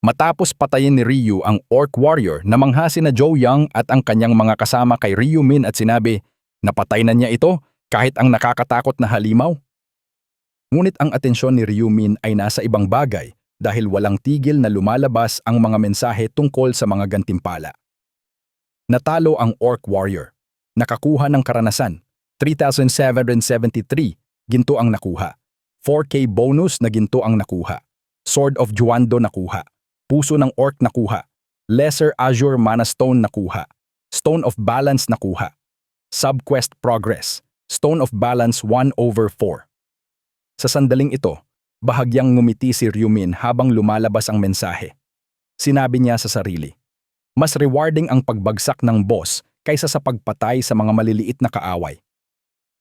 Matapos patayin ni Ryu ang Orc Warrior, namanghasi na Joe Young at ang kanyang mga kasama kay Ryu Min at sinabi, napatay na niya ito kahit ang nakakatakot na halimaw. Ngunit ang atensyon ni Ryu Min ay nasa ibang bagay dahil walang tigil na lumalabas ang mga mensahe tungkol sa mga gantimpala. Natalo ang Orc Warrior. Nakakuha ng karanasan. 3,773 ginto ang nakuha. 4K bonus na ginto ang nakuha. Sword of Juando nakuha. Puso ng Orc nakuha. Lesser Azure Mana Stone nakuha. Stone of Balance nakuha. Subquest Progress. Stone of Balance 1 over 4. Sa sandaling ito, bahagyang ngumiti si Ryumin habang lumalabas ang mensahe. Sinabi niya sa sarili, mas rewarding ang pagbagsak ng boss kaysa sa pagpatay sa mga maliliit na kaaway.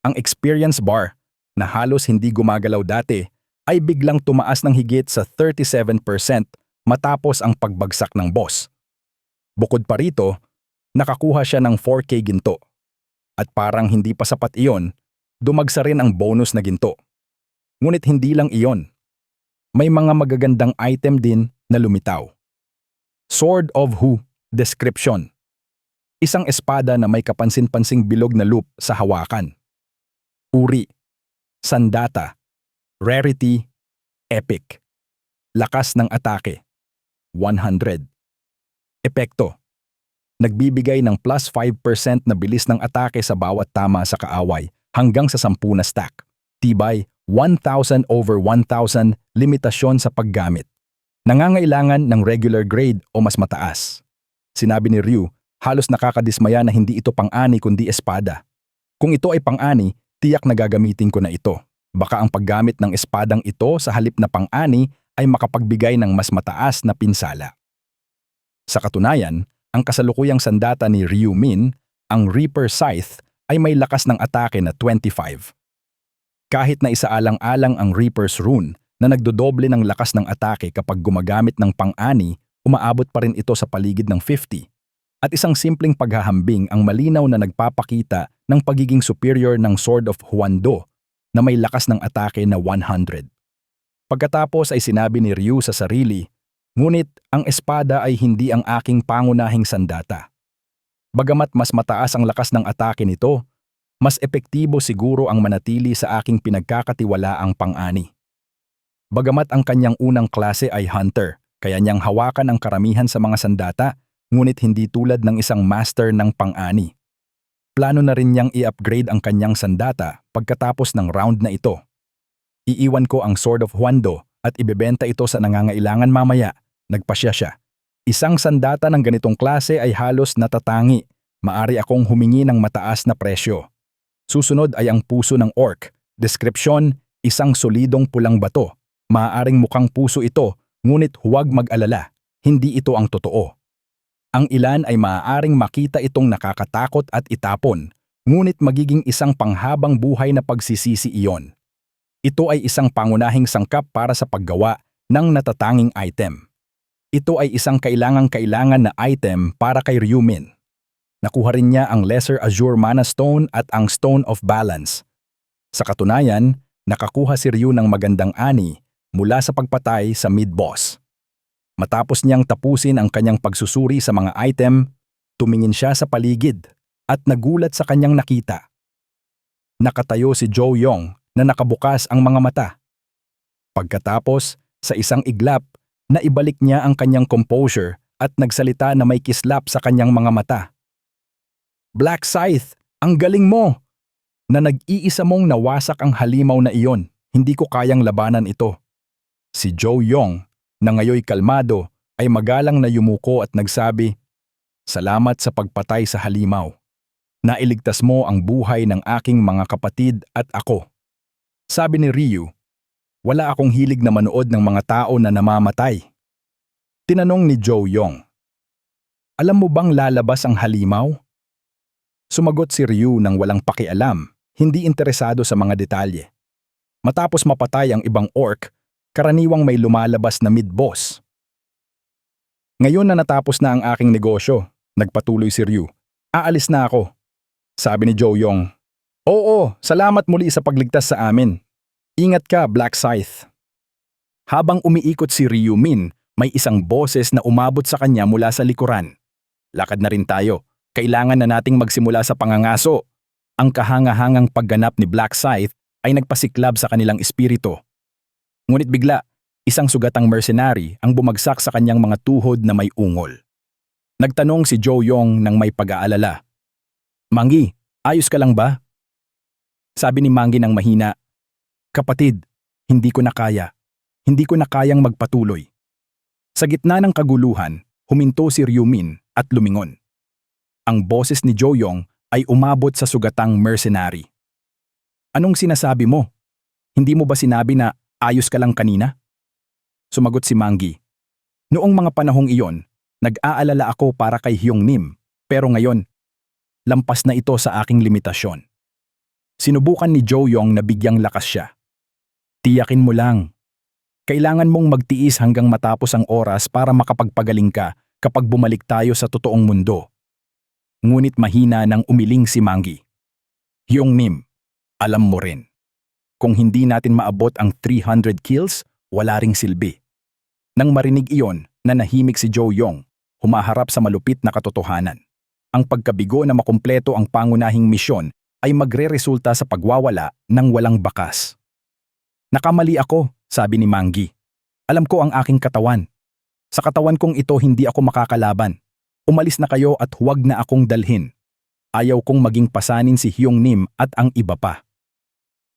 Ang experience bar, na halos hindi gumagalaw dati, ay biglang tumaas ng higit sa 37% matapos ang pagbagsak ng boss. Bukod pa rito, nakakuha siya ng 4K ginto. At parang hindi pa sapat iyon, dumagsa rin ang bonus na ginto. Ngunit hindi lang iyon. May mga magagandang item din na lumitaw. Sword of Who Description Isang espada na may kapansin-pansing bilog na loop sa hawakan. Uri Sandata Rarity Epic Lakas ng atake 100 Epekto Nagbibigay ng plus 5% na bilis ng atake sa bawat tama sa kaaway hanggang sa 10 na stack. Tibay 1,000 over 1,000 limitasyon sa paggamit. Nangangailangan ng regular grade o mas mataas. Sinabi ni Ryu, halos nakakadismaya na hindi ito pang-ani kundi espada. Kung ito ay pang-ani, tiyak na gagamitin ko na ito. Baka ang paggamit ng espadang ito sa halip na pang-ani ay makapagbigay ng mas mataas na pinsala. Sa katunayan, ang kasalukuyang sandata ni Ryu Min, ang Reaper Scythe, ay may lakas ng atake na 25. Kahit na isaalang-alang ang Reaper's Rune na nagdodoble ng lakas ng atake kapag gumagamit ng pang-ani, umaabot pa rin ito sa paligid ng 50. At isang simpleng paghahambing ang malinaw na nagpapakita ng pagiging superior ng Sword of Huando na may lakas ng atake na 100. Pagkatapos ay sinabi ni Ryu sa sarili, Ngunit ang espada ay hindi ang aking pangunahing sandata. Bagamat mas mataas ang lakas ng atake nito, mas epektibo siguro ang manatili sa aking pinagkakatiwalaang pang-ani. Bagamat ang kanyang unang klase ay hunter, kaya niyang hawakan ang karamihan sa mga sandata, ngunit hindi tulad ng isang master ng pang-ani. Plano na rin niyang i-upgrade ang kanyang sandata pagkatapos ng round na ito. Iiwan ko ang Sword of Huando at ibebenta ito sa nangangailangan mamaya Nagpasya siya. Isang sandata ng ganitong klase ay halos natatangi. Maari akong humingi ng mataas na presyo. Susunod ay ang puso ng orc. Deskripsyon, isang solidong pulang bato. Maaaring mukhang puso ito, ngunit huwag mag-alala. Hindi ito ang totoo. Ang ilan ay maaaring makita itong nakakatakot at itapon, ngunit magiging isang panghabang buhay na pagsisisi iyon. Ito ay isang pangunahing sangkap para sa paggawa ng natatanging item. Ito ay isang kailangang-kailangan na item para kay Ryumin. Nakuha rin niya ang Lesser Azure Mana Stone at ang Stone of Balance. Sa katunayan, nakakuha si Ryu ng magandang ani mula sa pagpatay sa mid-boss. Matapos niyang tapusin ang kanyang pagsusuri sa mga item, tumingin siya sa paligid at nagulat sa kanyang nakita. Nakatayo si Joe Yong na nakabukas ang mga mata. Pagkatapos, sa isang iglap, na ibalik niya ang kanyang composure at nagsalita na may kislap sa kanyang mga mata. Black Scythe, ang galing mo! Na nag-iisa mong nawasak ang halimaw na iyon, hindi ko kayang labanan ito. Si Joe Yong, na ngayoy kalmado, ay magalang na yumuko at nagsabi, Salamat sa pagpatay sa halimaw. Nailigtas mo ang buhay ng aking mga kapatid at ako. Sabi ni Ryu, wala akong hilig na manood ng mga tao na namamatay. Tinanong ni Joe Yong. Alam mo bang lalabas ang halimaw? Sumagot si Ryu nang walang pakialam, hindi interesado sa mga detalye. Matapos mapatay ang ibang orc, karaniwang may lumalabas na mid-boss. Ngayon na natapos na ang aking negosyo, nagpatuloy si Ryu. Aalis na ako. Sabi ni Joe Yong. Oo, salamat muli sa pagligtas sa amin. Ingat ka, Black Scythe. Habang umiikot si Ryu Min, may isang boses na umabot sa kanya mula sa likuran. Lakad na rin tayo. Kailangan na nating magsimula sa pangangaso. Ang kahangahangang pagganap ni Black Scythe ay nagpasiklab sa kanilang espiritu. Ngunit bigla, isang sugatang mercenary ang bumagsak sa kanyang mga tuhod na may ungol. Nagtanong si Joe Yong ng may pag-aalala. Mangi, ayos ka lang ba? Sabi ni Mangi ng mahina, Kapatid, hindi ko na kaya. Hindi ko na kayang magpatuloy. Sa gitna ng kaguluhan, huminto si Ryumin at lumingon. Ang boses ni Jo Yong ay umabot sa sugatang mercenary. Anong sinasabi mo? Hindi mo ba sinabi na ayos ka lang kanina? Sumagot si Mangi. Noong mga panahong iyon, nag-aalala ako para kay Hyung Nim, pero ngayon, lampas na ito sa aking limitasyon. Sinubukan ni Jo Yong na bigyang lakas siya. Tiyakin mo lang. Kailangan mong magtiis hanggang matapos ang oras para makapagpagaling ka kapag bumalik tayo sa totoong mundo. Ngunit mahina nang umiling si Mangi. Hyung Nim, alam mo rin. Kung hindi natin maabot ang 300 kills, wala ring silbi. Nang marinig iyon, nanahimik si Joe Yong, humaharap sa malupit na katotohanan. Ang pagkabigo na makumpleto ang pangunahing misyon ay magre-resulta sa pagwawala ng walang bakas. Nakamali ako, sabi ni Mangi. Alam ko ang aking katawan. Sa katawan kong ito hindi ako makakalaban. Umalis na kayo at huwag na akong dalhin. Ayaw kong maging pasanin si Hyung Nim at ang iba pa.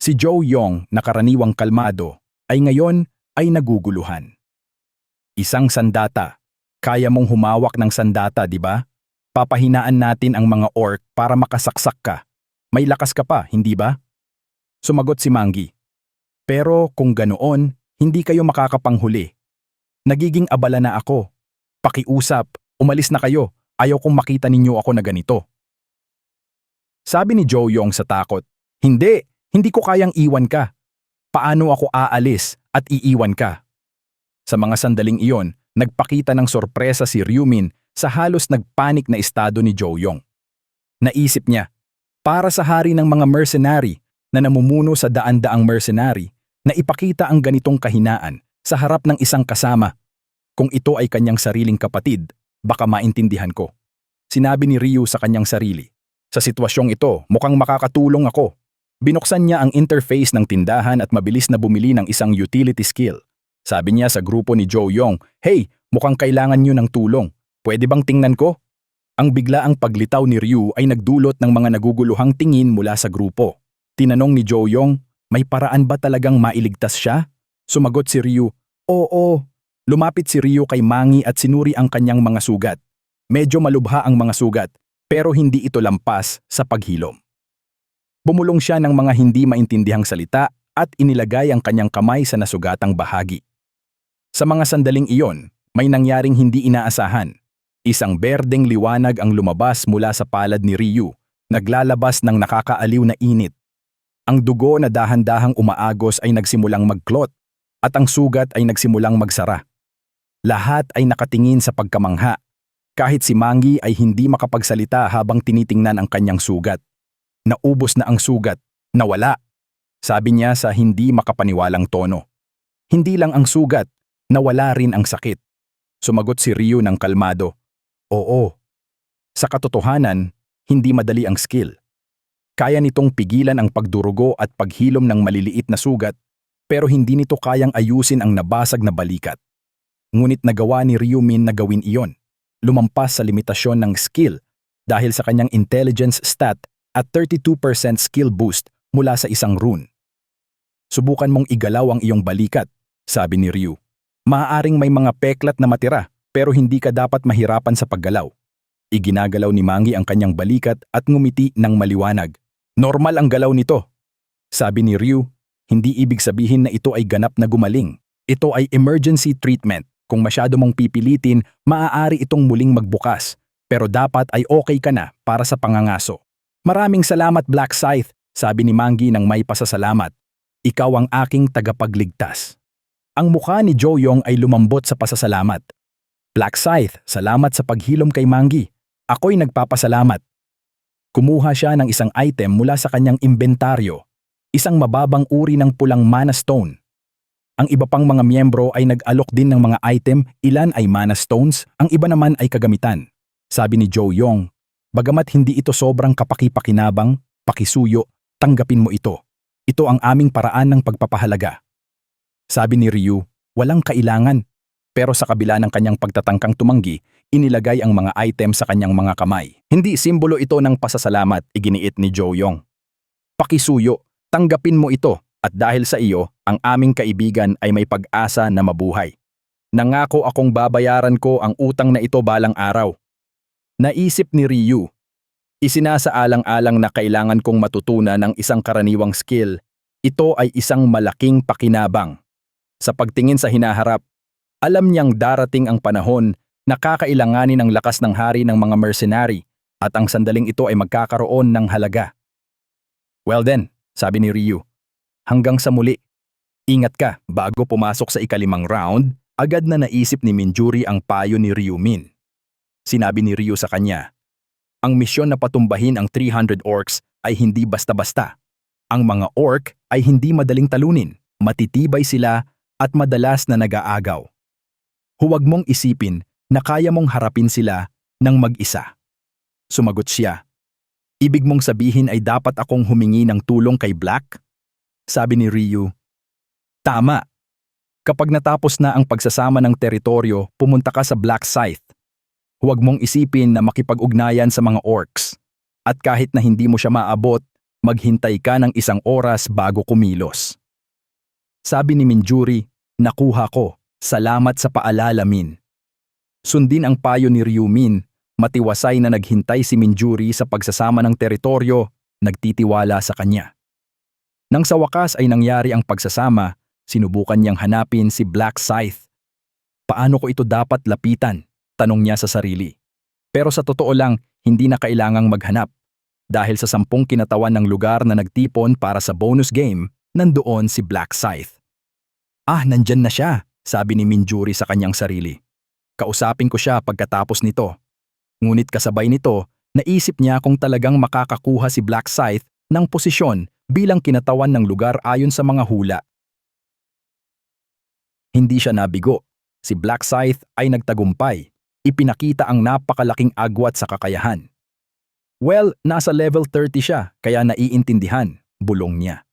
Si Joe Yong na karaniwang kalmado ay ngayon ay naguguluhan. Isang sandata. Kaya mong humawak ng sandata, di ba? Papahinaan natin ang mga orc para makasaksak ka. May lakas ka pa, hindi ba? Sumagot si Mangi. Pero kung ganoon, hindi kayo makakapanghuli. Nagiging abala na ako. Pakiusap, umalis na kayo. Ayaw kong makita ninyo ako na ganito. Sabi ni Joe Yong sa takot, Hindi, hindi ko kayang iwan ka. Paano ako aalis at iiwan ka? Sa mga sandaling iyon, nagpakita ng sorpresa si Ryumin sa halos nagpanik na estado ni Joe Yong. Naisip niya, para sa hari ng mga mercenary na namumuno sa daan-daang mercenary na ipakita ang ganitong kahinaan sa harap ng isang kasama. Kung ito ay kanyang sariling kapatid, baka maintindihan ko. Sinabi ni Ryu sa kanyang sarili. Sa sitwasyong ito, mukhang makakatulong ako. Binuksan niya ang interface ng tindahan at mabilis na bumili ng isang utility skill. Sabi niya sa grupo ni Joe Yong, Hey, mukhang kailangan niyo ng tulong. Pwede bang tingnan ko? Ang biglaang paglitaw ni Ryu ay nagdulot ng mga naguguluhang tingin mula sa grupo. Tinanong ni Joe Yong, may paraan ba talagang mailigtas siya? Sumagot si Ryu, Oo. Lumapit si Ryu kay Mangi at sinuri ang kanyang mga sugat. Medyo malubha ang mga sugat, pero hindi ito lampas sa paghilom. Bumulong siya ng mga hindi maintindihang salita at inilagay ang kanyang kamay sa nasugatang bahagi. Sa mga sandaling iyon, may nangyaring hindi inaasahan. Isang berdeng liwanag ang lumabas mula sa palad ni Ryu, naglalabas ng nakakaaliw na init. Ang dugo na dahan-dahang umaagos ay nagsimulang magklot at ang sugat ay nagsimulang magsara. Lahat ay nakatingin sa pagkamangha, kahit si Mangi ay hindi makapagsalita habang tinitingnan ang kanyang sugat. Naubos na ang sugat, nawala. Sabi niya sa hindi makapaniwalang tono. Hindi lang ang sugat, nawala rin ang sakit. Sumagot si Ryu ng kalmado. Oo. Sa katotohanan, hindi madali ang skill. Kaya nitong pigilan ang pagdurugo at paghilom ng maliliit na sugat, pero hindi nito kayang ayusin ang nabasag na balikat. Ngunit nagawa ni Ryumin na gawin iyon. Lumampas sa limitasyon ng skill dahil sa kanyang intelligence stat at 32% skill boost mula sa isang rune. Subukan mong igalaw ang iyong balikat, sabi ni Ryu. Maaaring may mga peklat na matira pero hindi ka dapat mahirapan sa paggalaw. Iginagalaw ni Mangi ang kanyang balikat at ngumiti ng maliwanag. Normal ang galaw nito. Sabi ni Ryu, hindi ibig sabihin na ito ay ganap na gumaling. Ito ay emergency treatment. Kung masyado mong pipilitin, maaari itong muling magbukas. Pero dapat ay okay ka na para sa pangangaso. Maraming salamat Black Scythe, sabi ni Mangi ng may pasasalamat. Ikaw ang aking tagapagligtas. Ang mukha ni Joe Yong ay lumambot sa pasasalamat. Black Scythe, salamat sa paghilom kay Mangi. Ako'y nagpapasalamat. Kumuha siya ng isang item mula sa kanyang inventaryo, isang mababang uri ng pulang mana stone. Ang iba pang mga miyembro ay nag-alok din ng mga item, ilan ay mana stones, ang iba naman ay kagamitan. Sabi ni Joe Yong, bagamat hindi ito sobrang kapaki-pakinabang, pakisuyo, tanggapin mo ito. Ito ang aming paraan ng pagpapahalaga. Sabi ni Ryu, walang kailangan. Pero sa kabila ng kanyang pagtatangkang tumanggi, inilagay ang mga item sa kanyang mga kamay. Hindi simbolo ito ng pasasalamat, iginiit ni Joe Yong. Pakisuyo, tanggapin mo ito at dahil sa iyo, ang aming kaibigan ay may pag-asa na mabuhay. Nangako akong babayaran ko ang utang na ito balang araw. Naisip ni Ryu. Isinasaalang-alang na kailangan kong matutunan ng isang karaniwang skill. Ito ay isang malaking pakinabang. Sa pagtingin sa hinaharap, alam niyang darating ang panahon na kakailanganin ang lakas ng hari ng mga mercenary at ang sandaling ito ay magkakaroon ng halaga. Well then, sabi ni Ryu, hanggang sa muli. Ingat ka, bago pumasok sa ikalimang round, agad na naisip ni Minjuri ang payo ni Ryu Min. Sinabi ni Ryu sa kanya, ang misyon na patumbahin ang 300 orcs ay hindi basta-basta. Ang mga orc ay hindi madaling talunin, matitibay sila at madalas na nag-aagaw. Huwag mong isipin na kaya mong harapin sila ng mag-isa. Sumagot siya. Ibig mong sabihin ay dapat akong humingi ng tulong kay Black? Sabi ni Ryu. Tama. Kapag natapos na ang pagsasama ng teritoryo, pumunta ka sa Black Scythe. Huwag mong isipin na makipag-ugnayan sa mga orcs. At kahit na hindi mo siya maabot, maghintay ka ng isang oras bago kumilos. Sabi ni Minjuri, nakuha ko. Salamat sa paalala, Min. Sundin ang payo ni Ryumin, matiwasay na naghintay si Minjuri sa pagsasama ng teritoryo, nagtitiwala sa kanya. Nang sa wakas ay nangyari ang pagsasama, sinubukan niyang hanapin si Black Scythe. Paano ko ito dapat lapitan? Tanong niya sa sarili. Pero sa totoo lang, hindi na kailangang maghanap. Dahil sa sampung kinatawan ng lugar na nagtipon para sa bonus game, nandoon si Black Scythe. Ah, nandyan na siya, sabi ni Minjuri sa kanyang sarili. Kausapin ko siya pagkatapos nito. Ngunit kasabay nito, naisip niya kung talagang makakakuha si Black Scythe ng posisyon bilang kinatawan ng lugar ayon sa mga hula. Hindi siya nabigo. Si Black Scythe ay nagtagumpay. Ipinakita ang napakalaking agwat sa kakayahan. Well, nasa level 30 siya, kaya naiintindihan, bulong niya.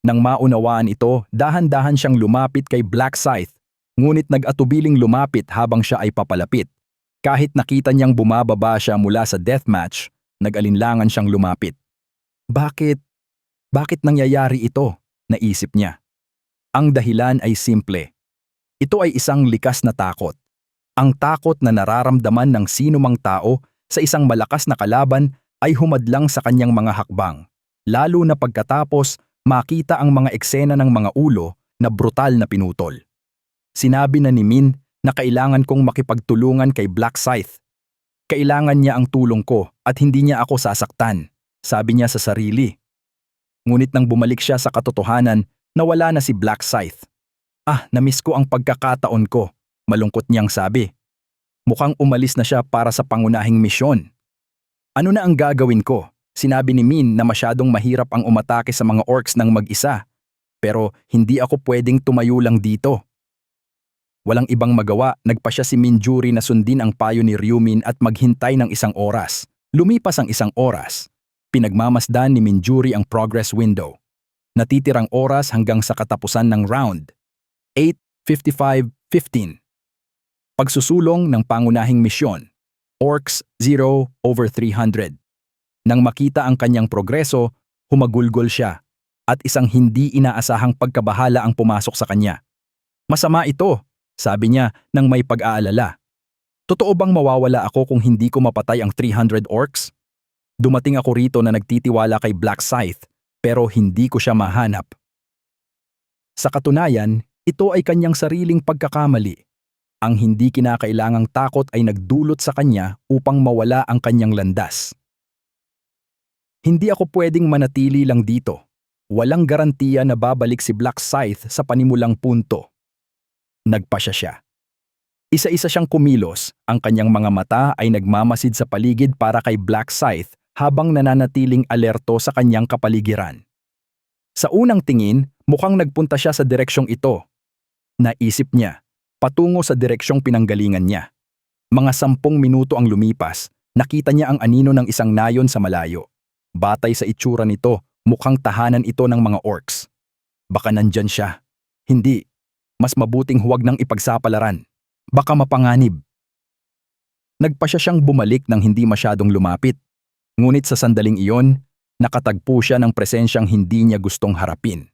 Nang maunawaan ito, dahan-dahan siyang lumapit kay Black Scythe, ngunit nag-atubiling lumapit habang siya ay papalapit. Kahit nakita niyang bumababa siya mula sa deathmatch, nag-alinlangan siyang lumapit. Bakit? Bakit nangyayari ito? Naisip niya. Ang dahilan ay simple. Ito ay isang likas na takot. Ang takot na nararamdaman ng sino mang tao sa isang malakas na kalaban ay humadlang sa kanyang mga hakbang, lalo na pagkatapos makita ang mga eksena ng mga ulo na brutal na pinutol. Sinabi na ni Min na kailangan kong makipagtulungan kay Black Scythe. Kailangan niya ang tulong ko at hindi niya ako sasaktan, sabi niya sa sarili. Ngunit nang bumalik siya sa katotohanan, nawala na si Black Scythe. Ah, namiss ko ang pagkakataon ko, malungkot niyang sabi. Mukhang umalis na siya para sa pangunahing misyon. Ano na ang gagawin ko? Sinabi ni Min na masyadong mahirap ang umatake sa mga orcs ng mag-isa. Pero hindi ako pwedeng tumayo lang dito. Walang ibang magawa, nagpa siya si Minjuri na sundin ang payo ni Ryumin at maghintay ng isang oras. Lumipas ang isang oras. Pinagmamasdan ni Minjuri ang progress window. Natitirang oras hanggang sa katapusan ng round. 8.55.15 Pagsusulong ng pangunahing misyon. Orcs 0 over 300. Nang makita ang kanyang progreso, humagulgol siya at isang hindi inaasahang pagkabahala ang pumasok sa kanya. Masama ito, sabi niya nang may pag-aalala. Totoo bang mawawala ako kung hindi ko mapatay ang 300 orcs? Dumating ako rito na nagtitiwala kay Black Scythe pero hindi ko siya mahanap. Sa katunayan, ito ay kanyang sariling pagkakamali. Ang hindi kinakailangang takot ay nagdulot sa kanya upang mawala ang kanyang landas. Hindi ako pwedeng manatili lang dito. Walang garantiya na babalik si Black Scythe sa panimulang punto. Nagpasya siya. Isa-isa siyang kumilos, ang kanyang mga mata ay nagmamasid sa paligid para kay Black Scythe habang nananatiling alerto sa kanyang kapaligiran. Sa unang tingin, mukhang nagpunta siya sa direksyong ito. Naisip niya, patungo sa direksyong pinanggalingan niya. Mga sampung minuto ang lumipas, nakita niya ang anino ng isang nayon sa malayo. Batay sa itsura nito, mukhang tahanan ito ng mga orcs. Baka nandyan siya. Hindi. Mas mabuting huwag nang ipagsapalaran. Baka mapanganib. Nagpasya siyang bumalik nang hindi masyadong lumapit. Ngunit sa sandaling iyon, nakatagpo siya ng presensyang hindi niya gustong harapin.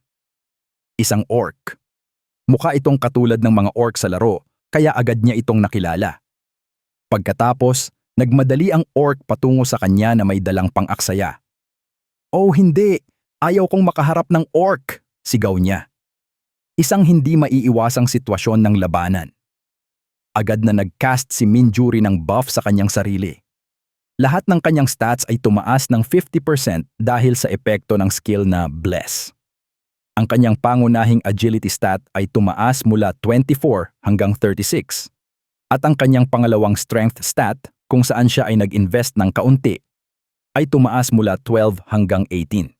Isang orc. Mukha itong katulad ng mga orc sa laro, kaya agad niya itong nakilala. Pagkatapos, nagmadali ang orc patungo sa kanya na may dalang pang-aksaya. Oh hindi! Ayaw kong makaharap ng orc! Sigaw niya. Isang hindi maiiwasang sitwasyon ng labanan. Agad na nag-cast si Minjuri ng buff sa kanyang sarili. Lahat ng kanyang stats ay tumaas ng 50% dahil sa epekto ng skill na Bless. Ang kanyang pangunahing agility stat ay tumaas mula 24 hanggang 36. At ang kanyang pangalawang strength stat, kung saan siya ay nag-invest ng kaunti, ay tumaas mula 12 hanggang 18.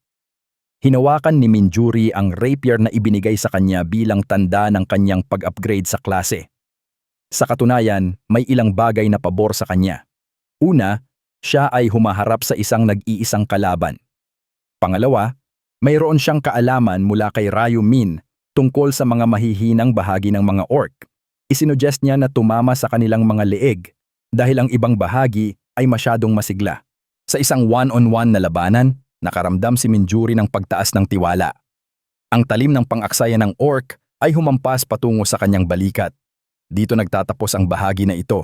Hinawakan ni Minjuri ang rapier na ibinigay sa kanya bilang tanda ng kanyang pag-upgrade sa klase. Sa katunayan, may ilang bagay na pabor sa kanya. Una, siya ay humaharap sa isang nag-iisang kalaban. Pangalawa, mayroon siyang kaalaman mula kay Ryu Min tungkol sa mga mahihinang bahagi ng mga orc. Isinuggest niya na tumama sa kanilang mga leeg dahil ang ibang bahagi ay masyadong masigla. Sa isang one-on-one na labanan, nakaramdam si Minjuri ng pagtaas ng tiwala. Ang talim ng pang-aksaya ng orc ay humampas patungo sa kanyang balikat. Dito nagtatapos ang bahagi na ito.